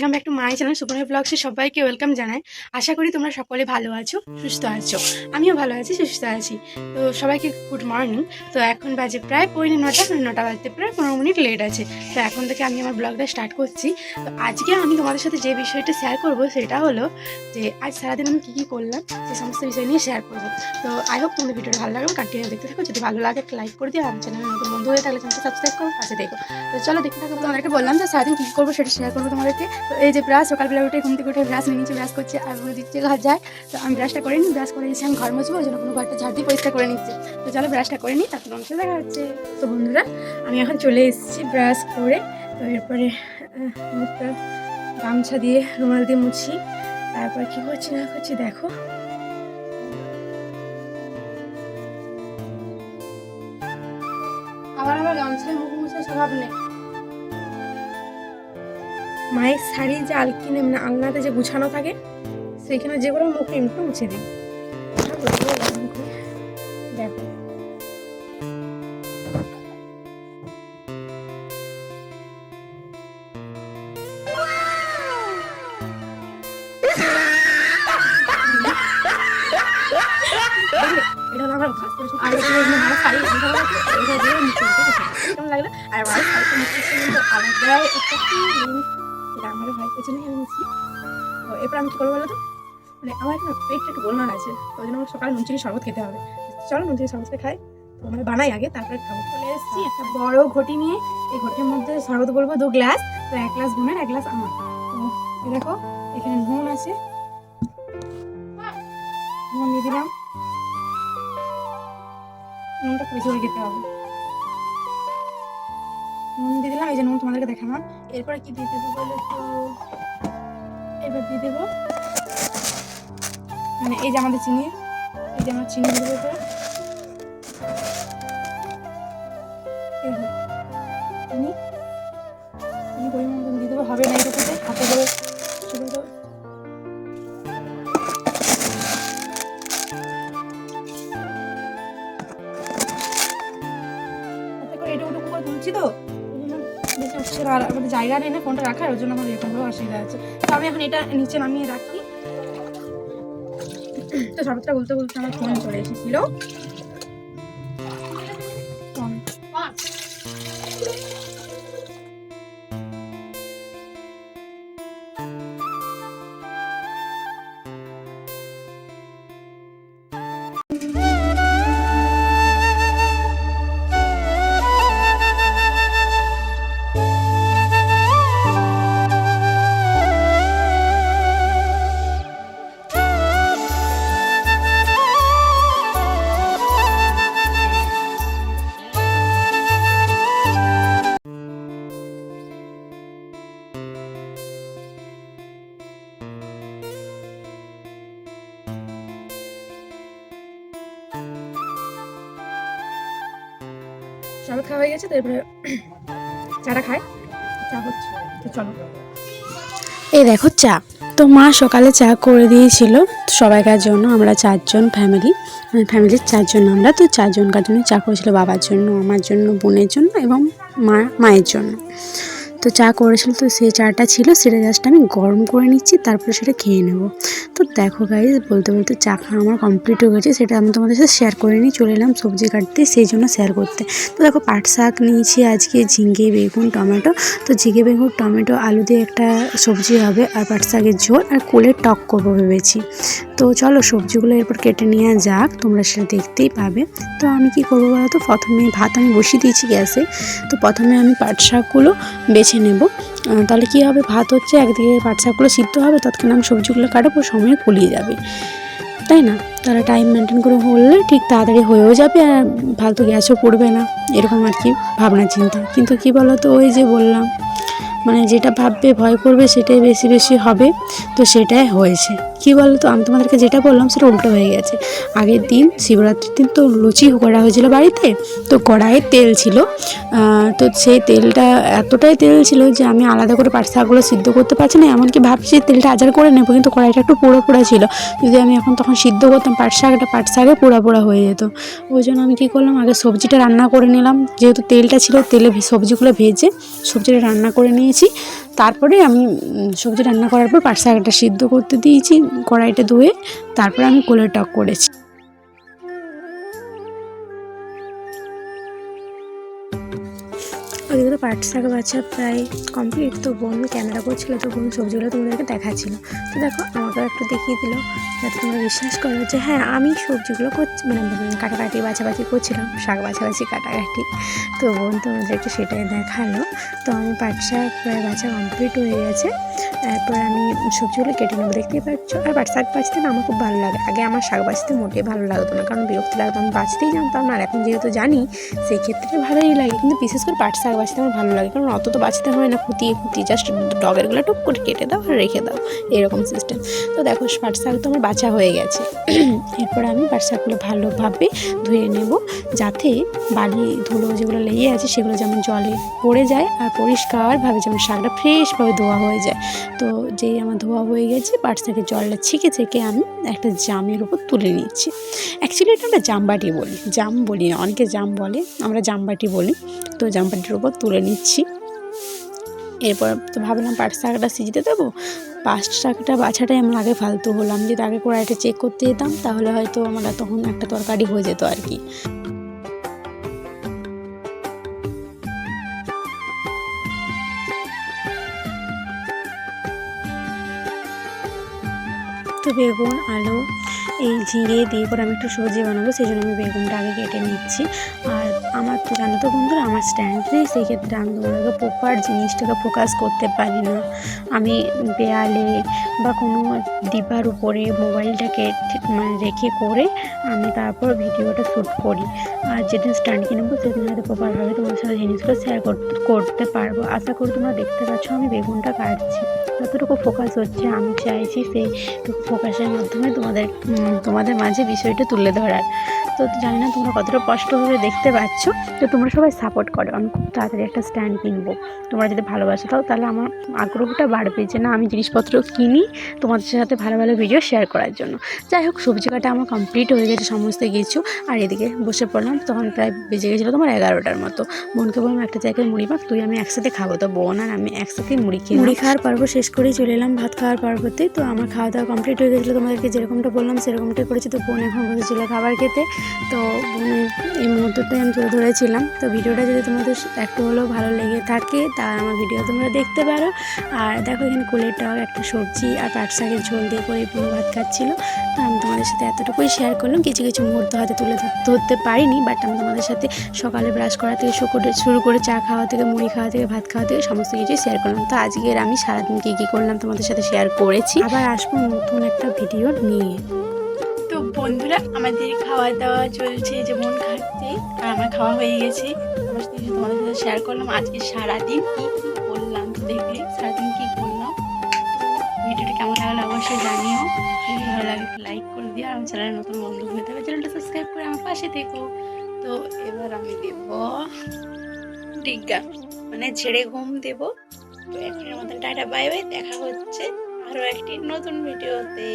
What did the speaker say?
Come back channel super ব্লগসে সবাইকে welcome জানাই। আশা করি তোমরা সকলে ভালো আছো, সুস্থ আছো। আমিও ভালো আছি, সুস্থ আছি। তো সবাইকে গুড মর্নিং তো এখন বাজে প্রায় পৌনে নটা নটা বাজতে প্রায় পনেরো মিনিট লেট আছে। তো এখন থেকে আমি আমার ব্লগটা স্টার্ট করছি। তো আজকে আমি তোমাদের সাথে যে বিষয়টা শেয়ার করব সেটা হলো যে আজ সারাদিন আমি কী কী করলাম, সে সমস্ত বিষয় নিয়ে শেয়ার করব। তো আই হোপ তোমাদের ভিডিওটা ভালো লাগবে। কন্টিনিউ দেখতে থাকো। যদি ভালো লাগে একটা লাইক করে দিও। আমার চ্যানেলে নতুন বন্ধু হয়ে থাকলে চ্যানেলটা সাবস্ক্রাইব করো। পাশে দেখো। তো চলো দেখতে থাকো। তোমাদেরকে বললাম যে সারাদিন কী করব সেটা শেয়ার করব তোমাদেরকে। তো এই যে ব্রাশ সকালবেলা উঠে ঘুম থেকে উঠে ব্রাশ নিয়ে নিচ্ছে ব্রাশ করছে আর কোনো দিচ্ছে ঘর যায় তো আমি ব্রাশটা করে নিই, ব্রাশ করে নিচ্ছি আমি ঘর মুছবো, ওই জন্য কোনো ঘরটা ঝাড় দিয়ে পরিষ্কার করে নিচ্ছে। তো চলো ব্রাশটা করে নিই, তারপর অংশ দেখা হচ্ছে। তো বন্ধুরা, আমি এখন চলে এসেছি ব্রাশ করে। তো এরপরে মুখটা গামছা দিয়ে রুমাল দিয়ে মুছি। তারপর কী করছি না করছি দেখো। আবার আবার গামছায় মুখ মুছে স্বভাব নেই। মায়ের শাড়ি যে আলকিনে মানে আলনাতে যে গুছানো থাকে সেইখানে যেগুলো মুখে একটু মুছে দিই। আর শাড়ি, মুখে মুখে লাগল? আর মুখে। এটা আমার ভাই পেছনেই আমি নিচ্ছি তো এরপর আমি কি করব বলো তো? মানে আমার না পেটটা একটু গোলমাল আছে, তো ওই জন্য আমার সকালে নুন চিনি শরবত খেতে হবে। চলো নুন চিনি শরবতটা খাই, তো মানে বানাই আগে, তারপরে খাব। চলে এসেছি একটা বড় ঘটি নিয়ে, এই ঘটির মধ্যে শরবত বলব দু গ্লাস, তো এক গ্লাস নুনের, এক গ্লাস আমার। তো দেখো, এখানে নুন আছে। নুন দিয়ে দিলাম। নুনটা খেতে হবে। নুন দিয়ে দিলাম, এই যে নুন তোমাদেরকে দেখালাম। এরপরে কি দিয়ে দেবো বলো তো? এবার দিয়ে দেবো। মানে এই যে আমাদের চিনি, এই যে আমার চিনি চিনি। চিনি দিয়ে দেবো, হবে না এটাতে হাতে করে শুরু দেবো হাতে করে এটা ওটুকু করে তুলছি তো? আর আমাদের জায়গা নেই না, ফোনটা রাখার ওই জন্য আমার এরকমভাবে অসুবিধা আছে। তো আমি এখন এটা নিচে নামিয়ে রাখি। তো শরবতটা বলতে বলতে আমার ফোন চলে এসেছিল। হয়ে গেছে, তো চাটা খাই। চা হচ্ছে, তো চলো। এই দেখো চা। তো মা সকালে চা করে দিয়েছিল সবাইকার জন্য, আমরা চারজন ফ্যামিলি ফ্যামিলির চারজন আমরা, তো চারজনকার জন্য চা করেছিল বাবার জন্য, আমার জন্য, বোনের জন্য এবং মা, মায়ের জন্য। তো চা করেছিল, তো সেই চাটা ছিল, সেটা জাস্ট আমি গরম করে নিচ্ছি, তারপরে সেটা খেয়ে নেব। তো দেখো গাইজ বলতে বলতে চা খাওয়া আমার কমপ্লিট হয়ে গেছে, সেটা আমি তোমাদের সাথে শেয়ার করে নিই, চলে এলাম সবজি কাটতে, সেই জন্য শেয়ার করতে। তো দেখো পাট শাক নিয়েছি আজকে, ঝিঙ্গে, বেগুন, টমেটো। তো ঝিঙে বেগুন, টমেটো, আলু দিয়ে একটা সবজি হবে আর পাট শাকের ঝোল আর কোলের টক করব ভেবেছি। তো চলো সবজিগুলো এরপর কেটে নেওয়া যাক, তোমরা সেটা দেখতেই পাবে। তো আমি কি করব বলো তো? প্রথমে ভাত আমি বসিয়ে দিয়েছি গ্যাসে। তো প্রথমে আমি পাট শাকগুলো বেছে নেব। তাহলে কি হবে? ভাত হচ্ছে, একদিকে পাটশাকগুলো সিদ্ধ হবে তৎক্ষণ আমি সবজিগুলো কাটাবো, সময় কুলিয়ে যাবে। তাই না? তারা টাইম মেনটেন করে হলে ঠিক তাড়াতাড়ি হয়েও যাবে আর ফালতু গ্যাসও পড়বে না। এরকম আর কি ভাবনা চিন্তা কিন্তু কি বলো তো ওই যে বললাম মানে যেটা ভাববে, ভয় করবে, সেটাই বেশি বেশি হবে। তো সেটাই হয়েছে। কি বলো তো আমি তোমাদেরকে যেটা বললাম, সেটা উল্টো হয়ে গেছে। আগের দিন, শিবরাত্রির দিন তো লুচি করা হয়েছিল বাড়িতে। তো কড়াইয়ে তেল ছিল। তো সেই তেলটা এতটাই তেল ছিল যে আমি আলাদা করে পাট শাকগুলো সিদ্ধ করতে পারছি না। এমনকি ভাবছি তেলটা আজার করে নেব, কিন্তু কড়াইটা একটু পোড়া পোড়া ছিল। যদি আমি এখন তখন সিদ্ধ করতাম পাট শাকটা পাট শাকে পোড়া পোড়া হয়ে যেত। ওই জন্য আমি কী করলাম, আগে সবজিটা রান্না করে নিলাম। যেহেতু তেলটা ছিল, তেলে সবজিগুলো ভেজে সবজিটা রান্না করে নিয়ে নিয়েছি তারপরে আমি সবজি রান্না করার পর পাট শাকটা সিদ্ধ করতে দিয়েছি, কড়াইটা ধুয়ে, তারপরে আমি কোলের টক করেছি। পাট শাক বাছা প্রায় কমপ্লিট তো বোন ক্যামেরা করছিল, তো বোন সবজিগুলো তোমাদেরকে দেখাচ্ছিলো। তো দেখো, আমাকেও একটু দেখিয়ে দিল, যাতে তোমরা বিশ্বাস করো যে হ্যাঁ আমি সবজিগুলো করছি মানে কাটাকাটি, বাছাবাছি করছিলাম, শাক বাছাবাছি কাটাকাটি। তো বোন তোমাদেরকে সেটাই দেখাল। তো আমি পাট শাক প্রায় বাছা কমপ্লিট হয়ে গেছে। তারপর আমি সবজিগুলো কেটে নেব, দেখতেই পাচ্ছ? আর শাক বাছতে না আমার খুব ভালো লাগে। আগে আমার শাক বাছতে মোটেই ভালো লাগতো না, কারণ বিরক্তি লাগতো, আমি বাঁচতেই জানতাম না। আর এখন যেহেতু জানি সেই ক্ষেত্রে ভালোই লাগে। কিন্তু বিশেষ করে পাট শাক বাছতে আমার ভালো লাগে, কারণ অত তো বাঁচতে হয় না খুঁটিয়ে খুঁটিয়ে জাস্ট ডগেরগুলো টুক করে কেটে দাও আর রেখে দাও, এরকম সিস্টেম তো দেখো, পাট শাক তো আমার বাছা হয়ে গেছে। এরপর আমি পাট শাকগুলো ভালোভাবে ধুয়ে নেব, যাতে বালি ধুলো যেগুলো লেগে আছে সেগুলো যেমন জলে পড়ে যায় আর পরিষ্কারভাবে যেমন শাকটা ফ্রেশভাবে ধোয়া হয়ে যায়। তো যেই আমার ধোয়া হয়ে গেছে, পাট জলটা ছেঁকে ছেঁকে আমি একটা জামের উপর তুলে নিচ্ছি। অ্যাকচুয়ালি এটা আমরা জামবাটি বলি। জাম বলি না, অনেকে জাম বলে, আমরা জামবাটি বলি। তো জামবাটির উপর তুলে নিচ্ছি। এরপর তো ভাবলাম পাট শাকটা সিজতে দেবো। পাট শাকটা বাছাটাই আমার আগে ফালতু হলাম, যদি আগে কড়াইটা চেক করতে যেতাম, তাহলে হয়তো আমরা তখন একটা তরকারি হয়ে যেত আর কি। তো বেগুন, আলু, এই ঝিঙে দিয়ে করে আমি একটু সবজি বানাবো, সেই জন্য আমি বেগুনটা আগে কেটে নিচ্ছি। আর আমার তো জানো তো বন্ধুরা, আমার স্ট্যান্ড নেই, সেই ক্ষেত্রে আমি তোমাদেরকে প্রপার জিনিসটাকে ফোকাস করতে পারি না। আমি দেয়ালে বা কোনো ডিবার উপরে মোবাইলটাকে মানে রেখে করে আমি তারপর ভিডিওটা শ্যুট করি। আর যেদিন স্ট্যান্ড কিনবো সেদিন হয়তো প্রপারভাবে তোমার সাথে জিনিসগুলো শেয়ার করতে পারব। আশা করি তোমরা দেখতে পাচ্ছ, আমি বেগুনটা কাটছি। যতটুকু ফোকাস হচ্ছে আমি চাইছি সেইটুকু ফোকাসের মাধ্যমে তোমাদের তোমাদের মাঝে বিষয়টা তুলে ধরার। তো জানি না তোমরা কতটা কষ্ট স্পষ্টভাবে দেখতে পাচ্ছ, তো তোমরা সবাই সাপোর্ট করো। আমি খুব তাড়াতাড়ি একটা স্ট্যান্ড কিনবো। তোমরা যদি ভালোবাসো তাও, তাহলে আমার আগ্রহটা বাড়বে যে না, আমি জিনিসপত্র কিনি তোমাদের সাথে ভালো ভালো ভিডিও শেয়ার করার জন্য। যাই হোক, সবজি কাটা আমার কমপ্লিট হয়ে গেছে সমস্ত কিছু। আর এদিকে বসে পড়লাম, তখন প্রায় বেজে গেছিল তোমার এগারোটার মতো। বোনকে বললাম, একটা জায়গায় মুড়ি মাখ তুই আমি একসাথে খাব। তো বোন আর আমি একসাথে মুড়ি খেয়ে মুড়ি খাওয়ার পর্ব শেষ করেই চলে এলাম ভাত খাওয়ার পর্বতে। তো আমার খাওয়া দাওয়া কমপ্লিট হয়ে গেছিল তোমাদেরকে যেরকমটা বললাম, সেরকমটাই করেছি। তো বোন এখন বসেছিল খাবার খেতে। তো এই মুহূর্তটাই আমি তুলে ধরেছিলাম। তো ভিডিওটা যদি তোমাদের একটু হলেও ভালো লেগে থাকে তা আমার ভিডিও তোমরা দেখতে পারো। আর দেখো এখানে কোলের টক একটা সবজি আর পাট শাকের ঝোল দিয়ে করে ভাত খাচ্ছিলো। তো আমি তোমাদের সাথে এতটুকুই শেয়ার করলাম। কিছু কিছু মুহূর্ত হয়তো তুলে ধর- ধরতে পারিনি বাট আমি তোমাদের সাথে সকালে ব্রাশ করা থেকে শুরু করে শুরু করে চা খাওয়া থেকে, মুড়ি খাওয়া থেকে, ভাত খাওয়া থেকে সমস্ত কিছু শেয়ার করলাম। তো আজকের আমি সারাদিন কী কী করলাম তোমাদের সাথে শেয়ার করেছি। আবার আসব নতুন একটা ভিডিও নিয়ে। বন্ধুরা, আমাদের খাওয়া দাওয়া চলছে যেমন খাচ্ছে, আর আমার খাওয়া হয়ে গেছে। আমার সাথে তোমাদের সাথে শেয়ার করলাম। আজকে সারাদিন কি কি করলাম তো দেখলে, সারাদিন কি করলাম? ভিডিওটা কেমন লাগল অবশ্যই জানিও। যদি ভালো লাগে লাইক করে দিও, আর আমার চ্যানেলে নতুন বন্ধু হয়ে থাকবে চ্যানেলটা সাবস্ক্রাইব করে আমার পাশে থেকো। তো এবার আমি দেব ডিগ্গা মানে ছেড়ে ঘুম দেবো। তো এখনের মতন টাটা বাই বাই দেখা হচ্ছে আরও একটি নতুন ভিডিওতে